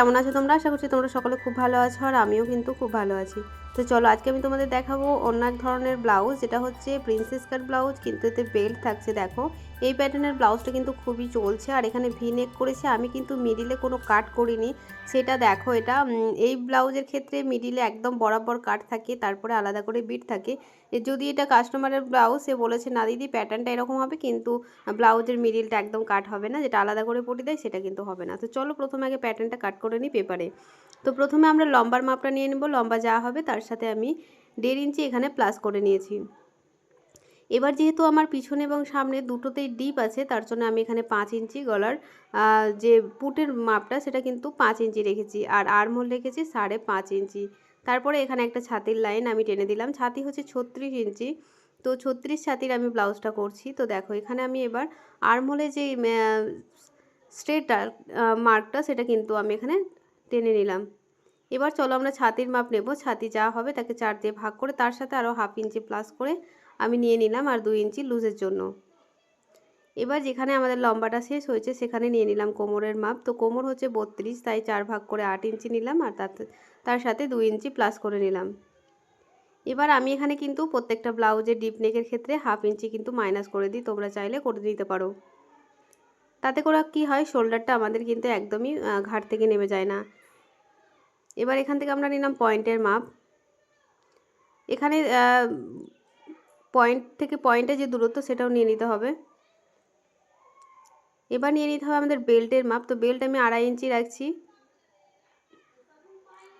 কেমন আছো তোমরা? আশা করছি তোমরা সকলে খুব ভালো আছো আর আমিও কিন্তু খুব ভালো আছি। তো চলো আজকে আমি তোমাদের দেখাবো অন্য এক ধরনের ব্লাউজ, যেটা হচ্ছে প্রিন্সেস কাট ব্লাউজ, কিন্তু এতে বেল্ট থাকছে দেখো। এই প্যাটার্নের ব্লাউজটা কিন্তু খুবই চলছে, আর এখানে ভি নেক করেছে, আমি কিন্তু মিডিলে কোনো কাট করিনি। সেটা দেখো এটা এই ব্লাউজের ক্ষেত্রে মিডিলে একদম বরাবর কাট থাকে, তারপরে আলাদা করে বিট থাকে। যদি এটা কাস্টমারের ব্লাউজ, সে বলেছে, না দিদি প্যাটার্নটা এরকম হবে, কিন্তু ব্লাউজের মিডিলটা একদম কাট হবে না, যেটা আলাদা করে পটি দেয়, সেটা কিন্তু হবে না। তো চলো প্রথমে আগে প্যাটার্নটা কাট করে নিই পেপারে। তো প্রথমে আমরা লম্বার মাপটা নিয়ে নেব, লম্বা যা হবে তার সাথে আমি দেড় ইঞ্চি এখানে প্লাস করে নিয়েছি। এবার যেহেতু আমার পিছনে এবং সামনে দুটোতেই ডিপ আছে, তার জন্য আমি এখানে পাঁচ ইঞ্চি গলার যে পুটের মাপটা সেটা কিন্তু পাঁচ ইঞ্চি রেখেছি আর আর্মহোল রেখেছি সাড়ে পাঁচ ইঞ্চি। তারপরে এখানে একটা ছাতির লাইন আমি টেনে দিলাম। ছাতি হচ্ছে ছত্রিশ ইঞ্চি। তো ছত্রিশ ছাতির আমি ব্লাউজটা করছি। তো দেখো, এখানে আমি এবার আর্মহোলে যে স্ট্রেটার মার্কটা সেটা কিন্তু আমি এখানে টেনে নিলাম। এবার চলো আমরা ছাতির মাপ নেব। ছাতি যা হবে তাকে চার দিয়ে ভাগ করে তার সাথে আরও হাফ ইঞ্চি প্লাস করে আমি নিয়ে নিলাম আর দুই ইঞ্চি লুজের জন্য। এবার যেখানে আমাদের লম্বাটা শেষ হয়েছে সেখানে নিয়ে নিলাম কোমরের মাপ। তো কোমর হচ্ছে বত্রিশ, তাই চার ভাগ করে আট ইঞ্চি নিলাম আর তার সাথে দুই ইঞ্চি প্লাস করে নিলাম। এবার আমি এখানে কিন্তু প্রত্যেকটা ব্লাউজের ডিপ নেকের ক্ষেত্রে হাফ ইঞ্চি কিন্তু মাইনাস করে দিই, তোমরা চাইলে করে দিতে পারো। তাতে করে কি হয়? শোল্ডারটা আমাদের কিন্তু একদমই ঘাট থেকে নেমে যায় না। এবার এখান থেকে আমরা নিলাম পয়েন্টের মাপ। এখানে পয়েন্ট থেকে পয়েন্টে যে দূরত্ব সেটাও নিয়ে নিতে হবে। এবার নিয়ে নিতে হবে আমাদের বেল্টের মাপ। তো বেল্ট আমি আড়াই ইঞ্চি রাখছি।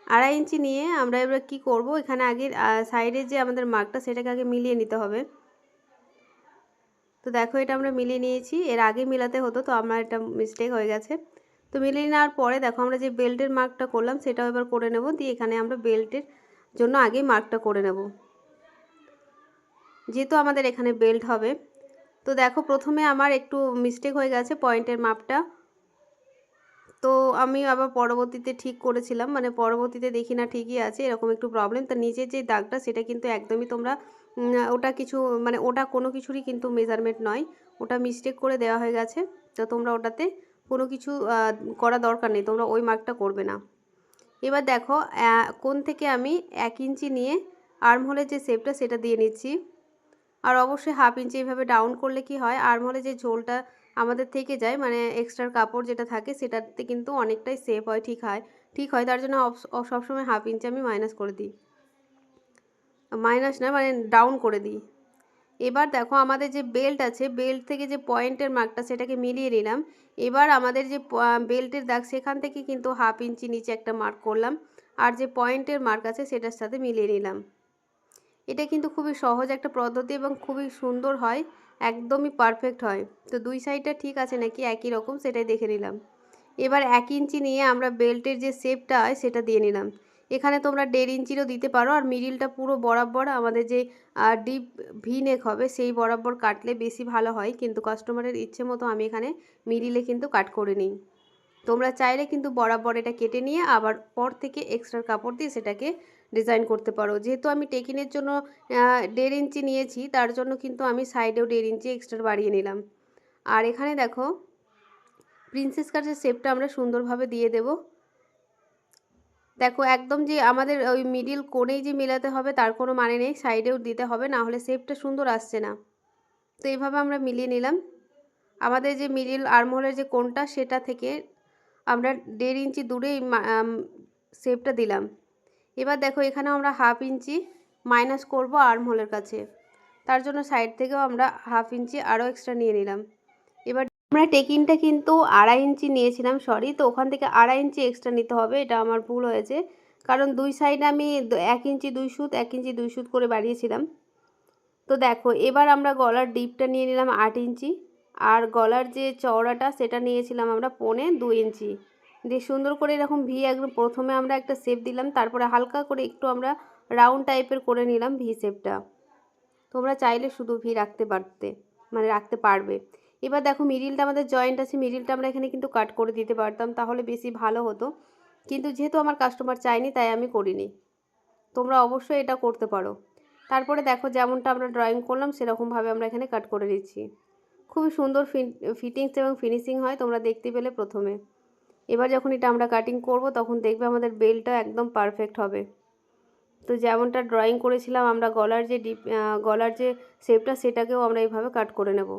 আড়াই ইঞ্চি নিয়ে আমরা এবার কি করব? এখানে আগে সাইডে যে আমাদের মার্কটা সেটাকে আগে মিলিয়ে নিতে হবে। তো দেখো এটা আমরা মিলিয়ে নিয়েছি। এর আগে মিলাতে হতো, তো আমার এটা মিস্টেক হয়ে গেছে। তো মিলিয়ে নেওয়ার পরে দেখো আমরা যে বেল্টের মার্কটা করলাম সেটাও এবার করে নেব। দিয়ে এখানে আমরা বেল্টের জন্য আগেই মার্কটা করে নেব। যেহেতু আমাদের এখানে বেল্ট হবে, তো দেখো প্রথমে আমার একটু মিস্টেক হয়ে গেছে পয়েন্টের মাপটা তো আমি আবার পরবর্তীতে ঠিক করেছিলাম মানে পরবর্তীতে দেখি না ঠিকই আছে, এরকম একটু প্রবলেম তা নিচের যে দাগটা সেটা কিন্তু একদমই তোমরা ওটা কিছু মানে ওটা কোনো কিছুরই কিন্তু মেজারমেন্ট নয়, ওটা মিস্টেক করে দেওয়া হয়ে গেছে। তো তোমরা ওটাতে কোনো কিছু করা দরকার নেই, তোমরা ওই মার্কটা করবে না। এবার দেখো কোন থেকে আমি এক ইঞ্চি নিয়ে আর্মহোলের যে শেপটা সেটা দিয়ে নিচ্ছি। আর অবশ্যই হাফ ইঞ্চি এইভাবে ডাউন করলে কি হয় আর্মহোলে যে ঝোলটা আমাদের থেকে যায় মানে এক্সট্রার কাপড় যেটা থাকে, সেটাতে কিন্তু অনেকটাই সেফ হয়, ঠিক হয় ঠিক হয়, তার জন্য সবসময় হাফ ইঞ্চি আমি মাইনাস করে দিই। মাইনাস না মানে ডাউন করে দিই। এবার দেখো আমাদের যে বেল্ট আছে বেল্ট থেকে যে পয়েন্টের মার্কটা সেটাকে মিলিয়ে নিলাম। এবার আমাদের যে বেল্টের দাগ সেখান থেকে কিন্তু হাফ ইঞ্চি নিচে একটা মার্ক করলাম। আর যে পয়েন্টের মার্ক আছে সেটার সাথে মিলিয়ে নিলাম। এটা কিন্তু খুবই সহজ একটা পদ্ধতি এবং খুবই সুন্দর হয়, একদমই পারফেক্ট হয়। তো দুই সাইডটা ঠিক আছে নাকি? একই রকম সেটাই দেখে নিলাম। এবার এক ইঞ্চি নিয়ে আমরা বেল্টের যে শেপটা হয় সেটা দিয়ে নিলাম। এখানে তোমরা দেড় ইঞ্চিরও দিতে পারো আর মিডিলটা পুরো বরাবর আমাদের যে ডিপ ভি নেক হবে সেই বরাবর কাটলে বেশি ভালো হয়। কিন্তু কাস্টমারের ইচ্ছে মতো আমি এখানে মিডিলে কিন্তু কাট করে নিই। তোমরা চাইলে কিন্তু বরাবর এটা কেটে নিয়ে আবার পর থেকে এক্সট্রা কাপড় দিয়ে সেটাকে ডিজাইন করতে পারো। যেহেতু আমি টেকিনের জন্য দেড় ইঞ্চি নিয়েছি, তার জন্য কিন্তু আমি সাইডেও দেড় ইঞ্চি এক্সট্রা বাড়িয়ে নিলাম। আর এখানে দেখো, প্রিন্সেস কাটের শেপটা আমরা সুন্দরভাবে দিয়ে দেব। দেখো, একদম যে আমাদের ওই মিডিল কোণেই যে মেলাতে হবে তার কোনো মানে নেই সাইডেও দিতে হবে, না হলে শেপটা সুন্দর আসছে না। তো এইভাবে আমরা মিলিয়ে নিলাম। আমাদের যে মিডিল আর্মহোলের যে কোণটা, সেটা থেকে আমরা দেড় ইঞ্চি দূরেই শেপটা দিলাম। এবার দেখো এখানে আমরা হাফ ইঞ্চি মাইনাস করব আর্মহোলের কাছে। তার জন্য সাইড থেকেও আমরা হাফ ইঞ্চি আরও এক্সট্রা নিয়ে নিলাম। আমরা টেকিনটা কিন্তু আড়াই ইঞ্চি নিয়েছিলাম সরি তো ওখান থেকে আড়াই ইঞ্চি এক্সট্রা নিতে হবে, এটা আমার ভুল হয়েছে। কারণ দুই সাইডে আমি এক ইঞ্চি দুই সুত, এক ইঞ্চি দুই সুত করে বাড়িয়েছিলাম। তো দেখো, এবার আমরা গলার ডিপটা নিয়ে নিলাম আট ইঞ্চি, আর গলার যে চওড়াটা সেটা নিয়েছিলাম আমরা পৌনে দুই ইঞ্চি। দিয়ে সুন্দর করে এরকম ভি একদম প্রথমে আমরা একটা শেপ দিলাম, তারপরে হালকা করে একটু আমরা রাউন্ড টাইপের করে নিলাম ভি শেপটা তোমরা চাইলে শুধু ভি রাখতে পারতে মানে রাখতে পারবে। এবার দেখো মিডিলটা আমাদের জয়েন্ট আছে মিডিলটা আমরা এখানে কিন্তু কাট করে দিতে পারতাম, তাহলে বেশি ভালো হতো। কিন্তু যেহেতু আমার কাস্টমার চায়নি, তাই আমি করিনি। তোমরা অবশ্যই এটা করতে পারো। তারপরে দেখো যেমনটা আমরা ড্রয়িং করলাম, সেরকমভাবে আমরা এখানে কাট করে দিচ্ছি। খুবই সুন্দর ফিটিংস এবং ফিনিশিং হয়, তোমরা দেখতে পেলে প্রথমে। এবার যখন এটা আমরা কাটিং করব, তখন দেখবে আমাদের বেলটা একদম পারফেক্ট হবে। তো যেমনটা ড্রয়িং করেছিলাম, আমরা গলার যে ডিপ গলার যে শেপটা সেটাকেও আমরা এইভাবে কাট করে নেব।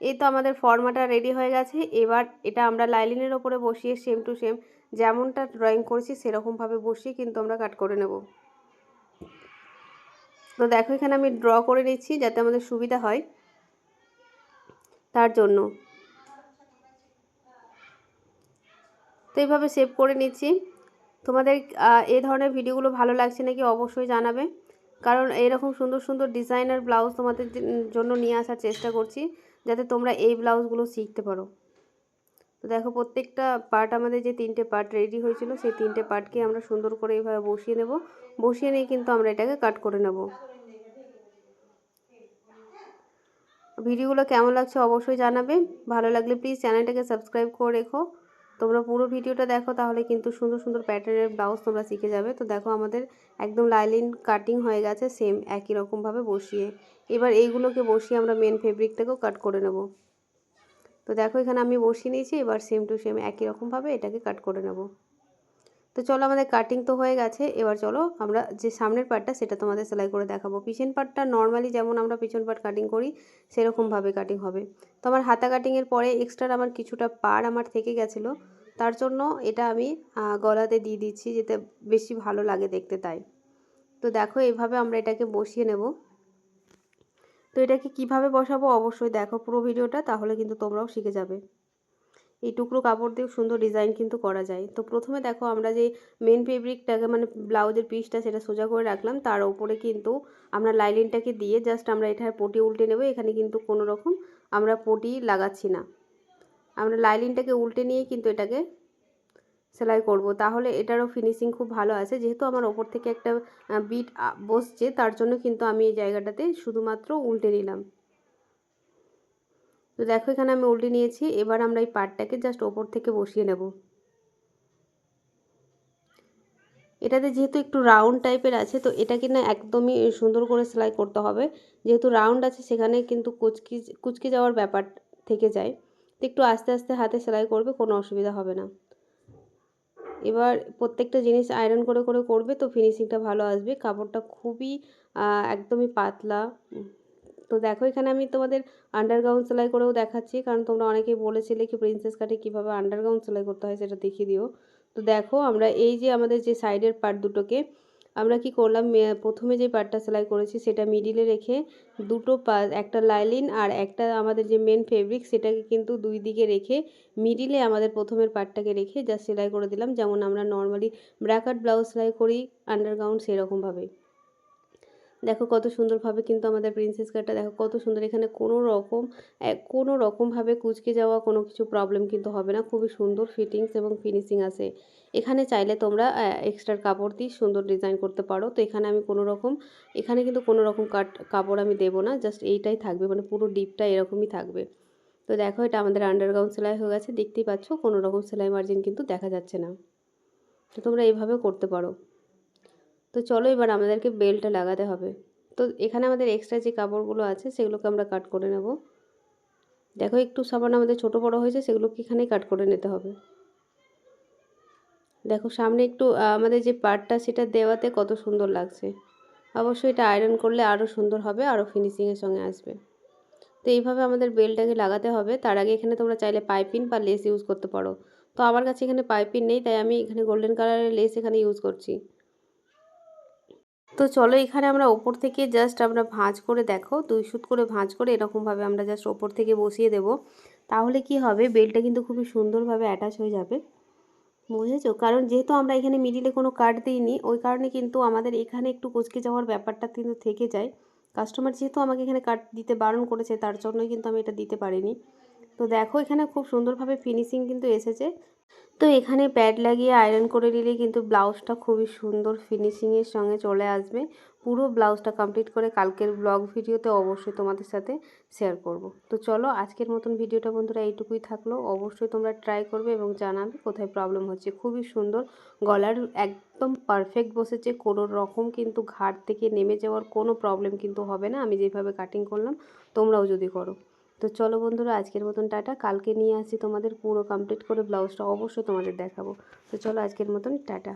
এই তো আমাদের ফর্মাটা রেডি হয়ে গেছে। এবার এটা আমরা লাইলিনের ওপরে বসিয়ে সেম টু সেম যেমনটা ড্রয়িং করেছি সেরকমভাবে বসিয়ে কিন্তু আমরা কাট করে নেব। তো দেখো এখানে আমি ড্র করে নিচ্ছি যাতে আমাদের সুবিধা হয়। তার জন্য। তো এইভাবে সেভ করে নিচ্ছি। তোমাদের এই ধরনের ভিডিওগুলো ভালো লাগছে নাকি অবশ্যই জানাবে। কারণ এরকম সুন্দর সুন্দর ডিজাইনার ব্লাউজ তোমাদের জন্য নিয়ে আসার চেষ্টা করছি। যাতে তোমরা এই ব্লাউজগুলো শিখতে পারো। তো দেখো, প্রত্যেকটা পার্ট আমাদের যে তিনটে পার্ট রেডি হয়েছিল, সেই তিনটে পার্টকে আমরা সুন্দর করে এইভাবে বসিয়ে নেব। বসিয়ে নিয়ে কিন্তু আমরা এটাকে কাট করে নেব। ভিডিওগুলো কেমন লাগছে অবশ্যই জানাবে। ভালো লাগলে প্লিজ চ্যানেলটাকে সাবস্ক্রাইব করে রেখো। তোমরা পুরো ভিডিওটা দেখো, তাহলে কিন্তু সুন্দর সুন্দর প্যাটার্নের ব্লাউজ তোমরা শিখে যাবে। তো দেখো আমাদের একদম লাইলিন কাটিং হয়ে গেছে সেম একই রকমভাবে বসিয়ে। এবার এইগুলোকে বসিয়ে আমরা মেন ফেব্রিকটাকেও কাট করে নেব। তো দেখো এখানে আমি বসিয়ে নিয়েছি, এবার সেম টু সেম একই রকমভাবে এটাকে কাট করে নেব। তো চলো আমাদের কাটিং তো হয়ে গেছে। এবার চলো আমরা যে সামনের পার্টটা সেটা তোমাদের সেলাই করে দেখাবো। পিছন পার্টটা নর্মালি যেমন আমরা পিছন পার্ট কাটিং করি সেরকমভাবে কাটিং হবে। তো আমার হাতা কাটিংয়ের পরে এক্সট্রা আমার কিছুটা পার আমার থেকে গেছিল। তার জন্য এটা আমি গলাতে দিয়ে দিচ্ছি যেতে বেশি ভালো লাগে দেখতে তাই। তো দেখো এইভাবে আমরা এটাকে বসিয়ে নেব। তো এটাকে কীভাবে বসাবো অবশ্যই দেখো পুরো ভিডিওটা তাহলে কিন্তু তোমরাও শিখে যাবে। এই টুকরো কাপড় দিয়ে সুন্দর ডিজাইন কিন্তু করা যায়। তো প্রথমে দেখো আমরা যে মেন ফেব্রিকটাকে মানে ব্লাউজের পিসটা সেটা সোজা করে রাখলাম, তার ওপরে কিন্তু আমরা লাইলিনটাকে দিয়ে জাস্ট আমরা এটার পটি উল্টে নেব, এখানে কিন্তু কোনো রকম আমরা পটি লাগাচ্ছি না। আমরা লাইলিনটাকে উল্টে নিয়ে কিন্তু এটাকে সেলাই করব। তাহলে এটারও ফিনিশিং খুব ভালো আছে। যেহেতু আমার ওপর থেকে একটা বিট বসছে, তার জন্য কিন্তু আমি এই জায়গাটাতে শুধুমাত্র উল্টে নিলাম। তো দেখো এখানে আমি উল্টে নিয়েছি, এবার আমরা এই পাটটাকে জাস্ট ওপর থেকে বসিয়ে নেব। এটাতে যেহেতু একটু রাউন্ড টাইপের আছে, তো এটাকে না একদমই সুন্দর করে সেলাই করতে হবে। যেহেতু রাউন্ড আছে, সেখানে কিন্তু কুচকি, কুচকে যাওয়ার ব্যাপার থেকে যায়। তো একটু আস্তে আস্তে হাতে সেলাই করবে, কোনো অসুবিধা হবে না। এবার প্রত্যেকটা জিনিস আয়রন করে করে করবে, তো ফিনিশিংটা ভালো আসবে। কাপড়টা খুবই একদমই পাতলা। তো দেখো এখানে আমি তোমাদের আন্ডারগ্রাউন্ড সেলাই করেও দেখাচ্ছি। কারণ তোমরা অনেকেই বলেছিলে কি প্রিন্সেস কাটে কীভাবে আন্ডারগ্রাউন্ড সেলাই করতে হয় সেটা দেখিয়ে দিও। তো দেখো আমরা এই যে আমাদের যে সাইডের পার্ট দুটোকে, আমরা কি করলাম? প্রথমে যে পার্টটা সেলাই করেছি সেটা মিডিলে রেখে দুটো পা, একটা লাইলিন আর একটা আমাদের যে মেন ফেব্রিক সেটাকে কিন্তু দুই দিকে রেখে মিডিলে আমাদের প্রথমের পার্টটাকে রেখে যা সেলাই করে দিলাম। যেমন আমরা নর্মালি ব্র্যাকাট ব্লাউজ সেলাই করি আন্ডারগ্রাউন্ড সেরকমভাবে দেখো কত সুন্দরভাবে কিন্তু আমাদের প্রিন্সেস কাটটা দেখো কত সুন্দর, এখানে কোনো রকম কোনো রকমভাবে কুচকে যাওয়া কোনো কিছু প্রবলেম কিন্তু হবে না। খুবই সুন্দর ফিটিংস এবং ফিনিশিং আছে। এখানে চাইলে তোমরা এক্সট্রা কাপড় দিয়ে সুন্দর ডিজাইন করতে পারো। তো এখানে আমি কোনো রকম, এখানে কিন্তু কোনো রকম কাট, কাপড় আমি দেবো না জাস্ট এইটাই থাকবে মানে পুরো ডিপটা এরকমই থাকবে। তো দেখো এটা আমাদের আন্ডারগ্রাউন্ড সেলাই হয়ে গেছে, দেখতেই পাচ্ছ কোনো রকম সেলাই মার্জিন কিন্তু দেখা যাচ্ছে না। তো তোমরা এইভাবে করতে পারো। তো চলো এবার আমাদেরকে বেলটা লাগাতে হবে। তো এখানে আমাদের এক্সট্রা যে কাপড়গুলো আছে, সেগুলোকে আমরা কাট করে নেব। দেখো একটু সাবান আমাদের ছোট বড় হয়েছে, সেগুলোকে এখানেই কাট করে নিতে হবে। দেখো সামনে একটু আমাদের যে পার্টটা সেটা দেওয়াতে কত সুন্দর লাগছে। অবশ্যই এটা আয়রন করলে আরও সুন্দর হবে আরও ফিনিশিংয়ের সঙ্গে আসবে। তো এইভাবে আমাদের বেলটাকে লাগাতে হবে। তার আগে এখানে তোমরা চাইলে পাইপিন বা লেস ইউজ করতে পারো। তো আমার কাছে এখানে পাইপিন নেই, তাই আমি এখানে গোল্ডেন কালারের লেস এখানে ইউজ করছি। তো চলো এখানে আমরা ওপর থেকে জাস্ট আমরা ভাঁজ করে দেখো, দুই সুত করে ভাঁজ করে এরকমভাবে আমরা জাস্ট ওপর থেকে বসিয়ে দেব। তাহলে কি হবে? বেলটা কিন্তু খুবই সুন্দরভাবে অ্যাটাচ হয়ে যাবে। বুঝেছ? কারণ যেহেতু আমরা এখানে মিডিলে কোনো কাট দিইনি, ওই কারণে কিন্তু আমাদের এখানে একটু কুচকে যাওয়ার ব্যাপারটা কিন্তু থেকে যায়। কাস্টমার যেহেতু আমাকে এখানে কাট দিতে বারণ করেছে, তার জন্যই কিন্তু আমি এটা দিতে পারিনি। তো দেখো এখানে খুব সুন্দরভাবে ফিনিশিং কিন্তু এসেছে। তো এখানে প্যাড লাগিয়ে আয়রন করে নিলে কিন্তু ব্লাউজটা খুবই সুন্দর ফিনিশিংয়ের সঙ্গে চলে আসবে। পুরো ব্লাউজটা কমপ্লিট করে কালকের ব্লগ ভিডিওতে অবশ্যই তোমাদের সাথে শেয়ার করব। তো চলো আজকের মতন ভিডিওটা বন্ধুরা এইটুকুই থাকল। অবশ্যই তোমরা ট্রাই করবে এবং জানাবে কোথায় প্রবলেম হচ্ছে। খুবই সুন্দর গলার একদম পারফেক্ট বসেছে। কোনো রকম কিন্তু ঘাট থেকে নেমে যাওয়ার কোনো প্রবলেম কিন্তু হবে না। আমি যেভাবে কাটিং করলাম, তোমরাও যদি করো। তো চলো বন্ধুরা, আজকের মতন টাটা। কালকে নিয়ে আসি তোমাদের পুরো কমপ্লিট করে ব্লাউজটা, অবশ্যই তোমাদের দেখাবো। তো চলো আজকের মতন টাটা।